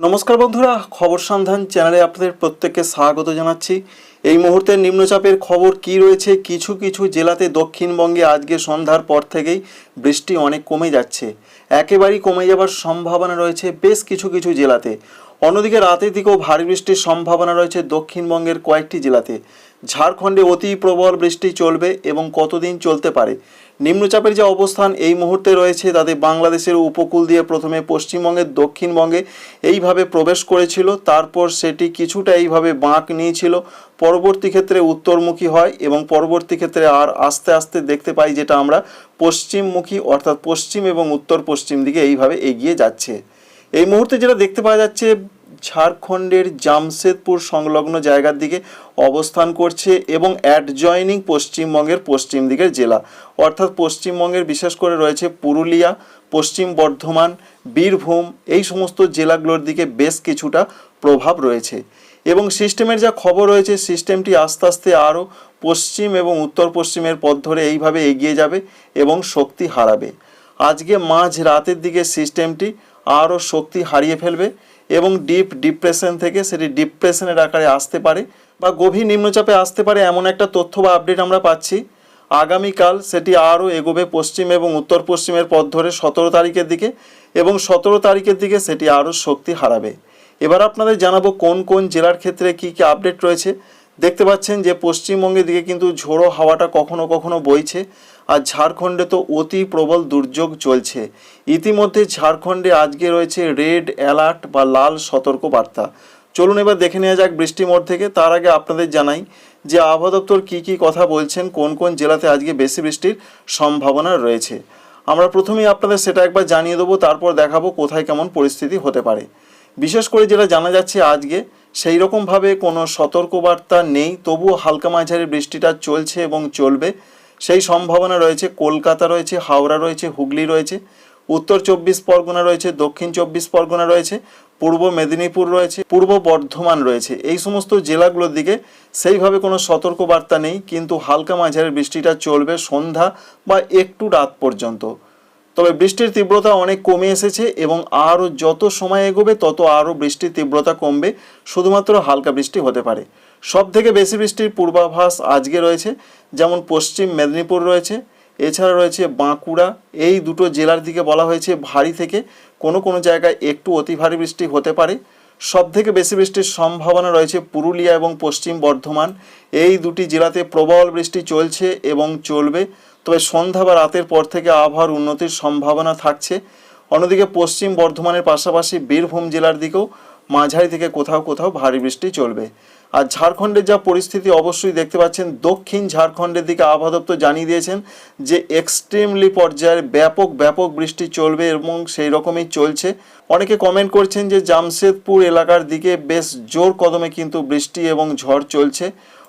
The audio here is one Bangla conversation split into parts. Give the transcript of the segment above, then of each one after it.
নমস্কার বন্ধুরা, খবর সন্ধান চ্যানেলে আপনাদের প্রত্যেককে স্বাগত জানাচ্ছি। এই মুহূর্তে নিম্নচাপের খবর কি রয়েছে? কিছু কিছু জেলাতে দক্ষিণবঙ্গে আজকে সন্ধ্যার পর থেকেই বৃষ্টি অনেক কমে যাচ্ছে। একেবারেই কমে যাবার সম্ভাবনা রয়েছে বেশ কিছু কিছু জেলাতে। অন্যদিকে রাতের দিকেও ভারী বৃষ্টির সম্ভাবনা রয়েছে দক্ষিণবঙ্গের কয়েকটি জেলাতে। ঝাড়খণ্ডে অতি প্রবল বৃষ্টি চলবে এবং কতদিন চলতে পারে? নিম্নচাপের যে অবস্থান এই মুহূর্তে রয়েছে তাতে বাংলাদেশের উপকূল দিয়ে প্রথমে পশ্চিমবঙ্গের দক্ষিণবঙ্গে এইভাবে প্রবেশ করেছিল, তারপর সেটি কিছুটা এইভাবে বাঁক নিয়েছিল। পরবর্তী ক্ষেত্রে উত্তরমুখী হয় এবং পরবর্তী ক্ষেত্রে আর আস্তে আস্তে দেখতে পাই যেটা আমরা পশ্চিমমুখী অর্থাৎ পশ্চিম এবং উত্তর পশ্চিম দিকে এইভাবে এগিয়ে যাচ্ছে। এই মুহূর্তে যেটা দেখতে পাওয়া যাচ্ছে ঝাড়খণ্ডের জামশেদপুর সংলগ্ন জায়গার দিকে অবস্থান করছে এবং অ্যাডজয়নিং পশ্চিমবঙ্গের পশ্চিম দিকের জেলা। অর্থাৎ পশ্চিমবঙ্গের বিশেষ করে রয়েছে পুরুলিয়া, পশ্চিম বর্ধমান, বীরভূম, এই সমস্ত জেলাগুলোর দিকে বেশ কিছুটা প্রভাব রয়েছে। এবং সিস্টেমের যা খবর রয়েছে, সিস্টেমটি আস্তে আস্তে আরও পশ্চিম এবং উত্তর পশ্চিমের পথ ধরে এইভাবে এগিয়ে যাবে এবং শক্তি হারাবে। আজকে মাঝ রাতের দিকে সিস্টেমটি আরও শক্তি হারিয়ে ফেলবে এবং ডিপ ডিপ্রেশন থেকে সেটি ডিপ্রেশনের আকারে আসতে পারে বা গভীর নিম্নচাপে আসতে পারে এমন একটা তথ্য বা আপডেট আমরা পাচ্ছি। আগামীকাল সেটি আরও এগোবে পশ্চিম এবং উত্তর পশ্চিমের পথ ধরে সতেরো তারিখের দিকে এবং সতেরো তারিখের দিকে সেটি আরও শক্তি হারাবে। এবার আপনাদের জানাব কোন কোন জেলার ক্ষেত্রে কী কী আপডেট রয়েছে। দেখতে পাচ্ছেন যে পশ্চিমবঙ্গের দিকে কিন্তু ঝোড়ো হাওয়াটা কখনো কখনো বইছে। আর ঝাড়খণ্ডে তো অতি প্রবল দুর্যোগ চলছে। ইতিমধ্যে ঝাড়খণ্ডে আজকে রয়েছে রেড অ্যালার্ট বা লাল সতর্ক বার্তা চলুন এবার দেখে নেওয়া যাক বৃষ্টি মোড় থেকে। তার আগে আপনাদের জানাই যে আবহাওয়া দপ্তর কী কী কথা বলছেন, কোন কোন জেলাতে আজকে বেশি বৃষ্টির সম্ভাবনা রয়েছে। আমরা প্রথমেই আপনাদের সেটা একবার জানিয়ে দেবো, তারপর দেখাবো কোথায় কেমন পরিস্থিতি হতে পারে। বিশেষ করে যেটা জানা যাচ্ছে আজকে, সেই রকমভাবে কোনো সতর্কবার্তা নেই, তবুও হালকা মাঝারি বৃষ্টিটা চলছে এবং চলবে। সেই সম্ভাবনা রয়েছে, কলকাতা রয়েছে, হাওড়া রয়েছে, হুগলি রয়েছে, উত্তর চব্বিশ পরগনা রয়েছে, দক্ষিণ চব্বিশ পরগনা রয়েছে, পূর্ব মেদিনীপুর রয়েছে, পূর্ব বর্ধমান রয়েছে। এই সমস্ত জেলাগুলোর দিকে সেইভাবে কোনো সতর্কবার্তা নেই, কিন্তু হালকা মাঝারি বৃষ্টিটা চলবে সন্ধ্যা বা একটু রাত পর্যন্ত। তবে বৃষ্টির তীব্রতা অনেক কমে এসেছে এবং আরও যত সময় এগোবে, তত আরও বৃষ্টির তীব্রতা কমবে, শুধুমাত্র হালকা বৃষ্টি হতে পারে। সব থেকে বেশি বৃষ্টির পূর্বাভাস আজকে রয়েছে, যেমন পশ্চিম মেদিনীপুর রয়েছে, এছাড়া রয়েছে বাঁকুড়া, এই দুটো জেলার দিকে বলা হয়েছে ভারী থেকে কোনো কোনো জায়গায় একটু অতি ভারী বৃষ্টি হতে পারে। সব থেকে বেশি বৃষ্টির সম্ভাবনা রয়েছে পুরুলিয়া এবং পশ্চিম বর্ধমান, এই দুটি জেলাতে প্রবল বৃষ্টি চলছে এবং চলবে, তবে সন্ধ্যা বা রাতের পর থেকে আবহাওয়ার উন্নতির সম্ভাবনা থাকছে। অন্যদিকে পশ্চিম বর্ধমানের পাশাপাশি বীরভূম জেলার দিকেও মাঝারি থেকে কোথাও কোথাও ভারী বৃষ্টি চলবে। আর ঝাড়খণ্ডের যা পরিস্থিতি অবশ্যই দেখতে পাচ্ছেন। দক্ষিণ ঝাড়খণ্ডের দিকে আবহাওয়া দপ্তর জানিয়ে দিয়েছেন যে এক্সট্রিমলি পর্যায়ের ব্যাপক ব্যাপক বৃষ্টি চলবে এবং সেই রকমই চলছে। অনেকে কমেন্ট করছেন যে জামশেদপুর এলাকার দিকে বেশ জোর কদমে কিন্তু বৃষ্টি এবং ঝড় চলছে।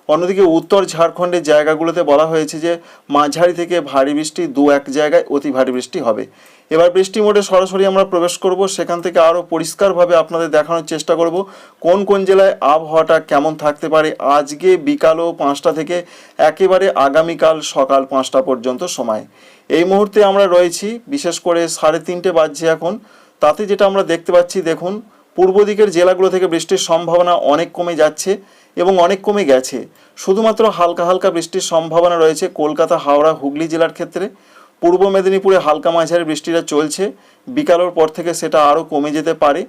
অন্যদিকে উত্তর ঝাড়খণ্ডের জায়গাগুলোতে বলা হয়েছে যে মাঝারি থেকে ভারী বৃষ্টি দু এক জায়গায় অতি ভারী বৃষ্টি হবে। এবার বৃষ্টি মোডে সরাসরি আমরা প্রবেশ করব। সেখান থেকে আরও পরিষ্কারভাবে আপনাদের দেখানোর চেষ্টা করব। কোন কোন জেলায় আবহাওয়াটা কেমন থাকতে পারে? আজকে বিকালও পাঁচটা থেকে একেবারে আগামীকাল সকাল পাঁচটা পর্যন্ত সময়। এই মুহূর্তে আমরা রয়েছি, বিশেষ করে সাড়ে তিনটে বাজছে এখন। তাতে যেটা আমরা দেখতে পাচ্ছি, দেখুন, পূর্ব দিকের জেলাগুলো থেকে বৃষ্টির সম্ভাবনা অনেক কমে যাচ্ছে এবং অনেক কমে গেছে। শুধুমাত্র হালকা হালকা বৃষ্টির সম্ভাবনা রয়েছে কলকাতা, হাওড়া, হুগলি জেলার ক্ষেত্রে। পূর্ব মেদিনীপুরে হালকা মাঝারি বৃষ্টিটা চলছে। বিকালের পর থেকে সেটা আরও কমে যেতে পারে।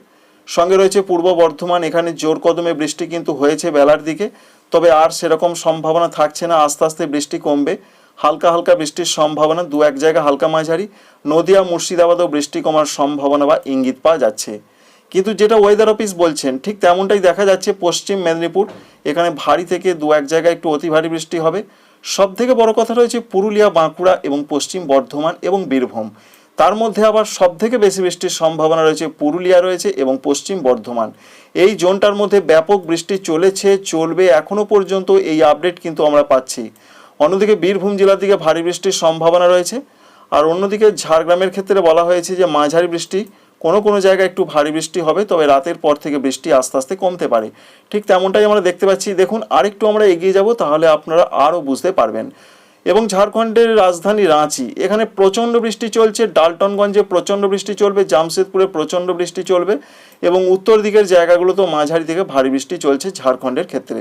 সঙ্গে রয়েছে পূর্ব বর্ধমান, এখানে জোর কদমে বৃষ্টি কিন্তু হয়েছে বেলার দিকে। তবে আর সেরকম সম্ভাবনা থাকছে না, আস্তে আস্তে বৃষ্টি কমবে। হালকা হালকা বৃষ্টির সম্ভাবনা, দু এক জায়গা হালকা মাঝারি। নদিয়া, মুর্শিদাবাদেও বৃষ্টি কমার সম্ভাবনা বা ইঙ্গিত পাওয়া যাচ্ছে। কিন্তু যেটা ওয়েদার অফিস বলছেন, ঠিক তেমনটাই দেখা যাচ্ছে পশ্চিম মেদিনীপুর। এখানে ভারী থেকে দু এক জায়গায় একটু অতি ভারী বৃষ্টি হবে। সব থেকে বড় কথা রয়েছে পুরুলিয়া, বাঁকুড়া এবং পশ্চিম বর্ধমান এবং বীরভূম। তার মধ্যে আবার সব থেকে বেশি বৃষ্টির সম্ভাবনা রয়েছে পুরুলিয়া রয়েছে এবং পশ্চিম বর্ধমান। এই জোনটার মধ্যে ব্যাপক বৃষ্টি চলেছে, চলবে এখনও পর্যন্ত এই আপডেট কিন্তু আমরা পাচ্ছি। অন্যদিকে বীরভূম জেলার দিকে ভারী বৃষ্টির সম্ভাবনা রয়েছে। আর অন্যদিকে ঝাড়গ্রামের ক্ষেত্রে বলা হয়েছে যে মাঝারি বৃষ্টি কোনো কোনো জায়গায় একটু ভারী বৃষ্টি হবে, তবে রাতের পর থেকে বৃষ্টি আস্তে আস্তে কমতে পারে। ঠিক তেমনটাই আমরা দেখতে পাচ্ছি। দেখুন, আরেকটু আমরা এগিয়ে যাব, তাহলে আপনারা আরও বুঝতে পারবেন। এবং ঝাড়খণ্ডের রাজধানী রাঁচি, এখানে প্রচণ্ড বৃষ্টি চলছে। ডালটনগঞ্জে প্রচণ্ড বৃষ্টি চলবে, জামশেদপুরে প্রচণ্ড বৃষ্টি চলবে এবং উত্তর দিকের জায়গাগুলোতেও মাঝারি থেকে ভারী বৃষ্টি চলছে ঝাড়খণ্ডের ক্ষেত্রে।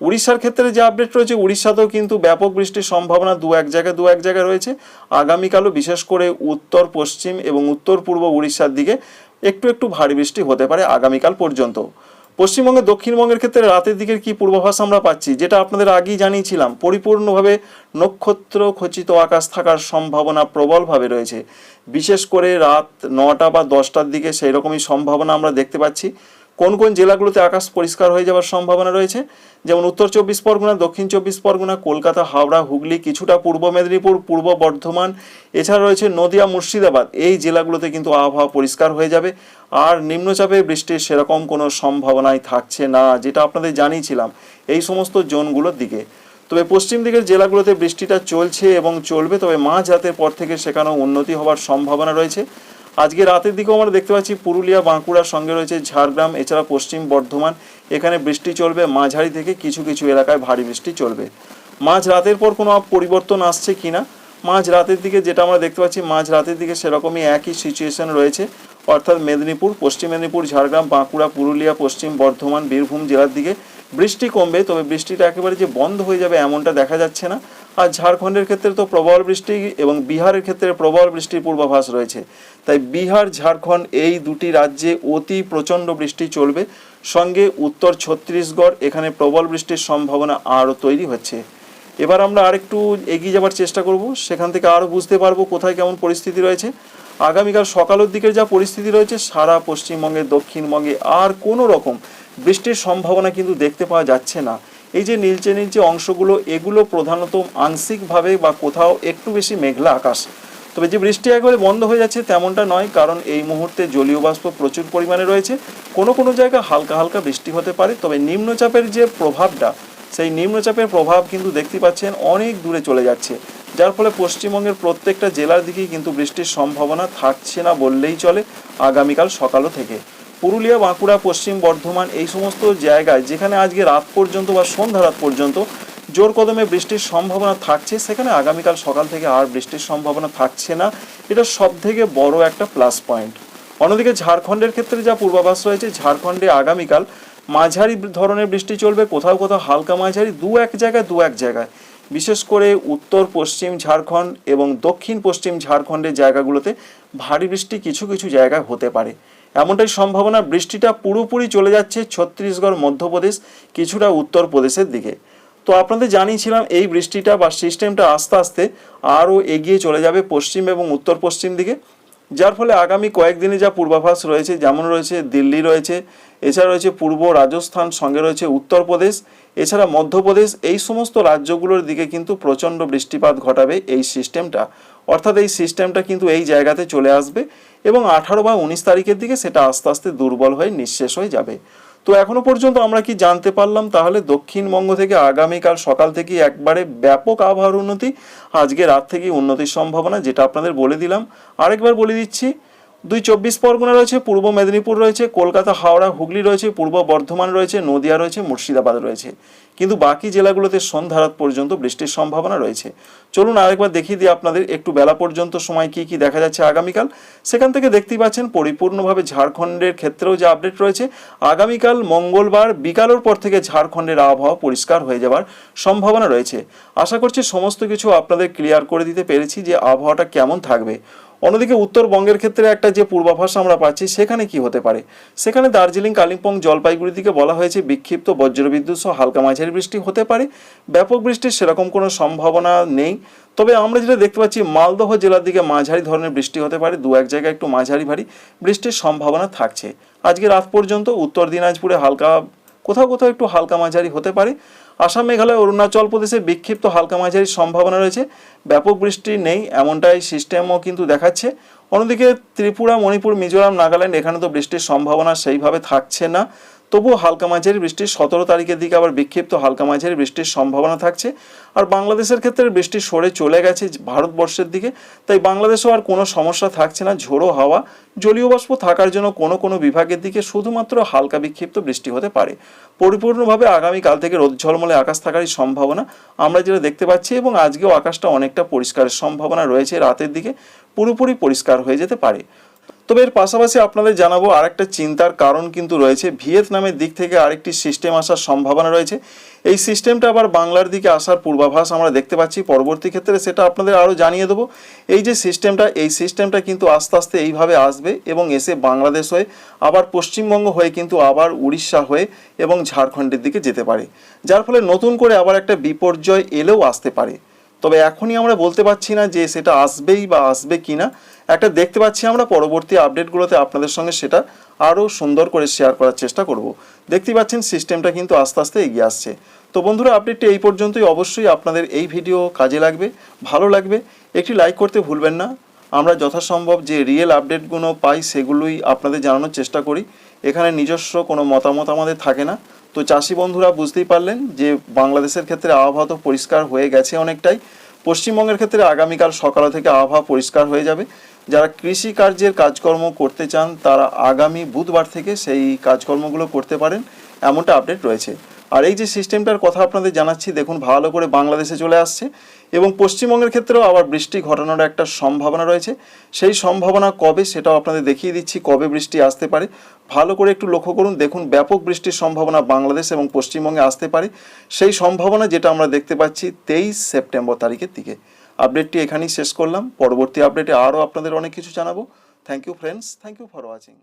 উড়িষ্যার ক্ষেত্রে যে আপডেট রয়েছে, উড়িষ্যাতেও কিন্তু ব্যাপক বৃষ্টির সম্ভাবনা দু এক জায়গায়, দু এক জায়গায় রয়েছে। আগামীকালও বিশেষ করে উত্তর, পশ্চিম এবং উত্তর পূর্ব উড়িষ্যার দিকে একটু একটু ভারী বৃষ্টি হতে পারে আগামীকাল পর্যন্ত। পশ্চিমবঙ্গে, দক্ষিণবঙ্গের ক্ষেত্রে রাতের দিকের কি পূর্বাভাস আমরা পাচ্ছি, যেটা আপনাদের আগেই জানিয়েছিলাম, পরিপূর্ণভাবে নক্ষত্র খচিত আকাশ থাকার সম্ভাবনা প্রবলভাবে রয়েছে। বিশেষ করে রাত নটা বা দশটার দিকে সেই রকমই সম্ভাবনা আমরা দেখতে পাচ্ছি। কোন কোন জেলাগুলোতে আকাশ পরিষ্কার হয়ে যাওয়ার সম্ভাবনা রয়েছে? যেমন উত্তর চব্বিশ পরগনা, দক্ষিণ চব্বিশ পরগনা, কলকাতা, হাওড়া, হুগলি, কিছুটা পূর্ব মেদিনীপুর, পূর্ব বর্ধমান। এছাড়া রয়েছে নদিয়া, মুর্শিদাবাদ। এই জেলাগুলোতে কিন্তু আবহাওয়া পরিষ্কার হয়ে যাবে। আর নিম্নচাপে বৃষ্টির সেরকম কোনো সম্ভাবনাই থাকছে না, যেটা আপনাদের জানিয়েছিলাম এই সমস্ত জোনগুলোর দিকে। তবে পশ্চিম দিকের জেলাগুলোতে বৃষ্টিটা চলছে এবং চলবে, তবে মাঝ রাতের পর থেকে সেখানেও উন্নতি হওয়ার সম্ভাবনা রয়েছে। আজকে রাতের দিকেও আমরা দেখতে পাচ্ছি পুরুলিয়া, বাঁকুড়ার সঙ্গে রয়েছে ঝাড়গ্রাম, এছাড়া পশ্চিম বর্ধমান। এখানে বৃষ্টি চলবে, মাঝারি থেকে কিছু কিছু এলাকায় ভারী বৃষ্টি চলবে। মাঝ রাতের পর কোনো পরিবর্তন আসছে কিনা? মাঝ রাতের দিকে যেটা আমরা দেখতে পাচ্ছি, মাঝ রাতের দিকে সেরকমই একই সিচুয়েশন রয়েছে। অর্থাৎ মেদিনীপুর, পশ্চিম মেদিনীপুর, ঝাড়গ্রাম, বাঁকুড়া, পুরুলিয়া, পশ্চিম বর্ধমান, বীরভূম জেলার দিকে বৃষ্টি কমবে। তবে বৃষ্টিটা একেবারে যে বন্ধ হয়ে যাবে এমনটা দেখা যাচ্ছে না। আর ঝাড়খণ্ডের ক্ষেত্রে তো প্রবল বৃষ্টি এবং বিহারের ক্ষেত্রে প্রবল বৃষ্টির পূর্বাভাস রয়েছে। তাই বিহার, ঝাড়খণ্ড এই দুটি রাজ্যে অতি প্রচণ্ড বৃষ্টি চলবে। সঙ্গে উত্তর ছত্তিশগড়, এখানে প্রবল বৃষ্টির সম্ভাবনা আরও তৈরি হচ্ছে। এবার আমরা আরেকটু এগিয়ে যাওয়ার চেষ্টা করব। সেখান থেকে আরও বুঝতে পারব কোথায় কেমন পরিস্থিতি রয়েছে। আগামীকাল সকালের দিকের যা পরিস্থিতি রয়েছে, সারা পশ্চিমবঙ্গে, দক্ষিণবঙ্গে আর কোনো রকম বৃষ্টির সম্ভাবনা কিন্তু দেখতে পাওয়া যাচ্ছে না। এই যে নীলচে নীলচে অংশগুলো, এগুলো প্রধানত আংশিকভাবে বা কোথাও একটু বেশি মেঘলা আকাশ। তবে যে বৃষ্টি একবারে বন্ধ হয়ে যাচ্ছে তেমনটা নয়, কারণ এই মুহূর্তে জলীয় বাষ্প প্রচুর পরিমাণে রয়েছে। কোনো কোনো জায়গায় হালকা হালকা বৃষ্টি হতে পারে, তবে নিম্নচাপের যে প্রভাবটা, সেই নিম্নচাপের প্রভাব কিন্তু দেখতে পাচ্ছেন অনেক দূরে চলে যাচ্ছে। যার ফলে পশ্চিমবঙ্গের প্রত্যেকটা জেলার দিকেই কিন্তু বৃষ্টির সম্ভাবনা থাকছে না বললেই চলে আগামীকাল সকালও থেকে। পুরুলিয়া, বাঁকুড়া, পশ্চিম বর্ধমান এই সমস্ত জায়গায় যেখানে আজকে রাত পর্যন্ত বা সন্ধ্যা রাত পর্যন্ত জোর কদমে বৃষ্টির সম্ভাবনা থাকছে, সেখানে আগামীকাল সকাল থেকে আর বৃষ্টির সম্ভাবনা থাকছে না। এটা সব থেকে বড় একটা প্লাস পয়েন্ট অন্যদিকে ঝাড়খণ্ডের ক্ষেত্রে যা পূর্বাভাস রয়েছে, ঝাড়খণ্ডে আগামীকাল মাঝারি ধরনের বৃষ্টি চলবে, কোথাও কোথাও হালকা মাঝারি, দু এক জায়গায়, দু এক জায়গায়। বিশেষ করে উত্তর, পশ্চিম ঝাড়খণ্ড এবং দক্ষিণ পশ্চিম ঝাড়খণ্ডের জায়গাগুলোতে ভারী বৃষ্টি কিছু কিছু জায়গায় হতে পারে। এমনটাই সম্ভাবনা, বৃষ্টিটা পুরোপুরি চলে যাচ্ছে ছত্তিশগড়, মধ্যপ্রদেশ, কিছুটা উত্তরপ্রদেশের দিকে। তো আপনাদের জানিয়েছিলাম এই বৃষ্টিটা বা সিস্টেমটা আস্তে আস্তে আরও এগিয়ে চলে যাবে পশ্চিম এবং উত্তর পশ্চিম দিকে, যার ফলে আগামী কয়েকদিনে যা পূর্বাভাস রয়েছে, যেমন রয়েছে দিল্লি রয়েছে, এছাড়া রয়েছে পূর্ব রাজস্থান, সঙ্গে রয়েছে উত্তরপ্রদেশ, এছাড়া মধ্যপ্রদেশ, এই সমস্ত রাজ্যগুলোর দিকে কিন্তু প্রচণ্ড বৃষ্টিপাত ঘটাবে এই সিস্টেমটা অর্থাৎ এই সিস্টেমটা কিন্তু এই জায়গাতে চলে আসবে এবং আঠারো বা উনিশ তারিখের দিকে সেটা আস্তে আস্তে দুর্বল হয়ে নিঃশেষ হয়ে যাবে। তো এখনও পর্যন্ত আমরা কি জানতে পারলাম? তাহলে দক্ষিণবঙ্গ থেকে আগামীকাল সকাল থেকে একবারে ব্যাপক আবহাওয়ার উন্নতি, আজকে রাত থেকে উন্নতির সম্ভাবনা, যেটা আপনাদের বলে দিলাম। আরেকবার বলে দিচ্ছি দুই চব্বিশ পরগনা রয়েছে, পূর্ব মেদিনীপুর রয়েছে, কলকাতা, হাওড়া, হুগলি রয়েছে, পূর্ব বর্ধমান রয়েছে, নদিয়া রয়েছে, মুর্শিদাবাদ রয়েছে। কিন্তু বাকি জেলাগুলোতে সন্ধ্যা পর্যন্ত বৃষ্টির সম্ভাবনা রয়েছে। চলুন আরেকবার দেখিয়ে দিই আপনাদের একটু বেলা পর্যন্ত সময় কি কি দেখা যাচ্ছে আগামীকাল। সেখান থেকে দেখতেই পাচ্ছেন, পরিপূর্ণভাবে ঝাড়খণ্ডের ক্ষেত্রেও যে আপডেট রয়েছে, আগামীকাল মঙ্গলবার বিকালের পর থেকে ঝাড়খণ্ডের আবহাওয়া পরিষ্কার হয়ে যাওয়ার সম্ভাবনা রয়েছে। আশা করছি সমস্ত কিছু আপনাদের ক্লিয়ার করে দিতে পেরেছি যে আবহাওয়াটা কেমন থাকবে। অন্যদিকে উত্তরবঙ্গের ক্ষেত্রে একটা যে পূর্বাভাস আমরা পাচ্ছি, সেখানে কি হতে পারে? সেখানে দার্জিলিং, কালিম্পং জলপাইগুড়ি দিকে বলা হয়েছে বিক্ষিপ্ত বজ্রবিদ্যুৎ সহ হালকা মাঝারি বৃষ্টি হতে পারে। ব্যাপক বৃষ্টির সেরকম কোনো সম্ভাবনা নেই। তবে আমরা যেটা দেখতে পাচ্ছি, মালদহ জেলার দিকে মাঝারি ধরনের বৃষ্টি হতে পারে। দু এক জায়গায় একটু মাঝারি ভারী বৃষ্টির সম্ভাবনা থাকছে। আজকে রাত পর্যন্ত উত্তর দিনাজপুরে হালকা, কোথাও কোথাও একটু হালকা মাঝারি হতে পারে। আসাম, মেঘালয়, অরুণাচল প্রদেশে বিক্ষিপ্ত হালকা মাঝারি সম্ভাবনা রয়েছে। ব্যাপক বৃষ্টি নেই, এমনটাই সিস্টেমও কিন্তু দেখাচ্ছে। অন্যদিকে ত্রিপুরা, মণিপুর, মিজোরাম, নাগাল্যান্ড, এখানে তো বৃষ্টির সম্ভাবনা সেইভাবে থাকছে না। তবুও হালকা মাঝারি বৃষ্টির সতেরো তারিখের দিকে আবার বিক্ষিপ্ত হালকা মাঝারি বৃষ্টির সম্ভাবনা থাকছে। আর বাংলাদেশের ক্ষেত্রে বৃষ্টি সরে চলে গেছে ভারতবর্ষের দিকে, তাই বাংলাদেশেও আর কোনো সমস্যা থাকছে না, ঝোড়ো হাওয়া। জলীয় বাষ্প থাকার জন্য কোনো কোনো বিভাগের দিকে শুধুমাত্র হালকা বিক্ষিপ্ত বৃষ্টি হতে পারে। পরিপূর্ণভাবে আগামীকাল থেকে রোদ ঝলমলে আকাশ থাকারই সম্ভাবনা আমরা যেটা দেখতে পাচ্ছি এবং আজকেও আকাশটা অনেকটা পরিষ্কারের সম্ভাবনা রয়েছে রাতের দিকে, পুরোপুরি পরিষ্কার হয়ে যেতে পারে। তবে এর পাশাপাশি আপনাদের জানাব আরেকটা চিন্তার কারণ কিন্তু রয়েছে। ভিয়েতনামের দিক থেকে আরেকটি সিস্টেম আসার সম্ভাবনা রয়েছে। এই সিস্টেমটা আবার বাংলার দিকে আসার পূর্বাভাস আমরা দেখতে পাচ্ছি। পরবর্তী ক্ষেত্রে সেটা আপনাদের আরও জানিয়ে দেবো। এই যে সিস্টেমটা, এই সিস্টেমটা কিন্তু আস্তে আস্তে এইভাবে আসবে এবং এসে বাংলাদেশ হয়ে, আবার পশ্চিমবঙ্গ হয়ে কিন্তু আবার উড়িষ্যা হয়ে এবং ঝাড়খণ্ডের দিকে যেতে পারে। যার ফলে নতুন করে আবার একটা বিপর্যয় এলেও আসতে পারে। তবে এখনই আমরা বলতে পারছি না যে সেটা আসবেই বা আসবে কি না একটা দেখতে পাচ্ছি আমরা পরবর্তী আপডেটগুলোতে আপনাদের সঙ্গে সেটা আরও সুন্দর করে শেয়ার করার চেষ্টা করব। দেখতে পাচ্ছেন সিস্টেমটা কিন্তু আস্তে আস্তে এগিয়ে আসছে। তো বন্ধুরা, আপডেটটি এই পর্যন্তই। অবশ্যই আপনাদের এই ভিডিও কাজে লাগবে, ভালো লাগবে। একটি লাইক করতে ভুলবেন না। আমরা যথাসম্ভব যে রিয়েল আপডেটগুলো পাই সেগুলোই আপনাদের জানানোর চেষ্টা করি। এখানে নিজস্ব কোনো মতামত আমাদের থাকে না। তো চাষি বন্ধুরা বুঝতেই পারলেন যে বাংলাদেশের ক্ষেত্রে আবহাওয়া তো পরিষ্কার হয়ে গেছে অনেকটাই। পশ্চিমবঙ্গের ক্ষেত্রে আগামীকাল সকাল থেকে আবহাওয়া পরিষ্কার হয়ে যাবে। যারা কৃষি কার্যের কাজকর্ম করতে চান, তারা আগামী বুধবার থেকে সেই কাজকর্মগুলো করতে পারেন, এমনটা আপডেট রয়েছে। আর এই যে সিস্টেমটার কথা আপনাদের জানাচ্ছি, দেখুন ভালো করে বাংলাদেশে চলে আসছে। এবং পশ্চিমবঙ্গের ক্ষেত্রেও আবার বৃষ্টি ঘটানোর একটা সম্ভাবনা রয়েছে। সেই সম্ভাবনা কবে সেটাও আপনাদের দেখিয়ে দিচ্ছি, কবে বৃষ্টি আসতে পারে। ভালো করে একটু লক্ষ্য করুন, দেখুন ব্যাপক বৃষ্টির সম্ভাবনা বাংলাদেশ এবং পশ্চিমবঙ্গে আসতে পারে। সেই সম্ভাবনা যেটা আমরা দেখতে পাচ্ছি তেইশ সেপ্টেম্বর তারিখের দিকে। আপডেটটি এখানেই শেষ করলাম। পরবর্তী আপডেটে আরও আপনাদের অনেক কিছু জানাব। Thank you friends thank you for watching